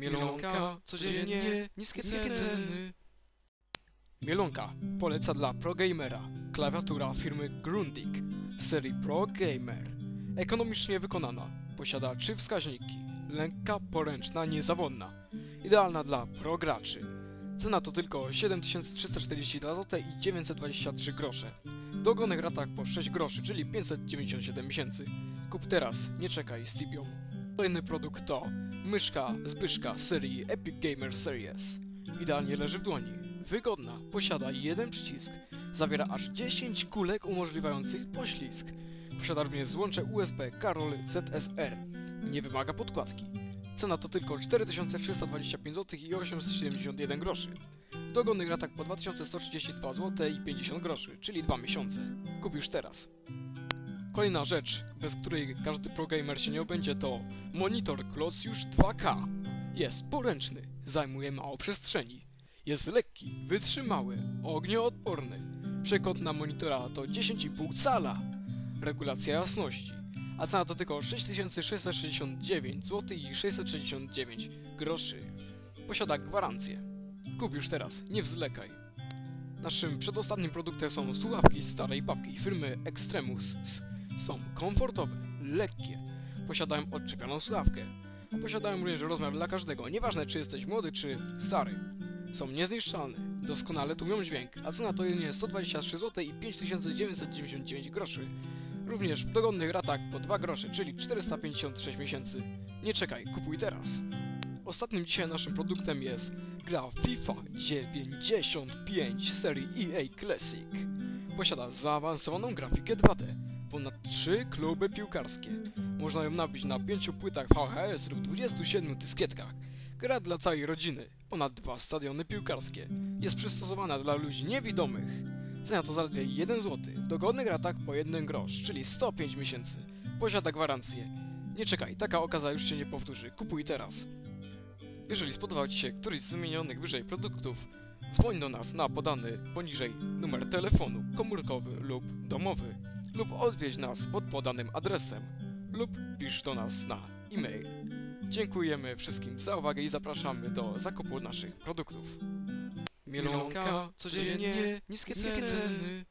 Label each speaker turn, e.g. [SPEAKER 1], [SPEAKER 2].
[SPEAKER 1] Mielonka, codziennie niskie ceny. Mielonka poleca dla ProGamera. Klawiatura firmy Grundig z serii Pro Gamer. Ekonomicznie wykonana. Posiada trzy wskaźniki. Lekka, poręczna, niezawodna. Idealna dla pro graczy. Cena to tylko 7342 zł i 923 grosze. W dogonych ratach po 6 groszy, czyli 597 miesięcy. Kup teraz, nie czekaj, Stibium. Kolejny produkt to myszka Zbyszka serii Epic Gamer Series. Idealnie leży w dłoni. Wygodna, posiada jeden przycisk, zawiera aż 10 kulek umożliwiających poślizg. Posiada również złącze USB Karol ZSR. Nie wymaga podkładki. Cena to tylko 4325 zł i 871 groszy. Ratach po 2132 zł i 50 groszy, czyli 2 miesiące. Kup już teraz. Kolejna rzecz, bez której każdy progamer się nie obędzie to monitor Klosiusz 2K. Jest poręczny, zajmuje mało przestrzeni. Jest lekki, wytrzymały, ognioodporny. Przekątna monitora to 10,5 cala. Regulacja jasności. A cena to tylko 6669 zł i 669 groszy. Posiada gwarancję. Kup już teraz, nie wzlekaj. Naszym przedostatnim produktem są słuchawki starej babki firmy Extremus. Są komfortowe, lekkie, posiadają odczepioną słuchawkę, a posiadają również rozmiar dla każdego, nieważne czy jesteś młody czy stary. Są niezniszczalne, doskonale tłumią dźwięk, a cena to jedynie 123 zł i 5999 groszy. Również w dogodnych ratach po 2 grosze, czyli 456 miesięcy. Nie czekaj, kupuj teraz. Ostatnim dzisiaj naszym produktem jest gra FIFA 95 serii EA Classic. Posiada zaawansowaną grafikę 2D, ponad 3 kluby piłkarskie. Można ją nabić na 5 płytach VHS lub 27 dyskietkach. Gra dla całej rodziny, ponad 2 stadiony piłkarskie. Jest przystosowana dla ludzi niewidomych. Cena to zaledwie 1 zł, w dogodnych ratach po 1 grosz, czyli 105 miesięcy. Posiada gwarancję. Nie czekaj, taka okazja już się nie powtórzy. Kupuj teraz. Jeżeli spodobał Ci się któryś z wymienionych wyżej produktów, dzwoń do nas na podany poniżej numer telefonu komórkowy lub domowy lub odwiedź nas pod podanym adresem lub pisz do nas na e-mail. Dziękujemy wszystkim za uwagę i zapraszamy do zakupu naszych produktów. Mielonka, codziennie niskie ceny.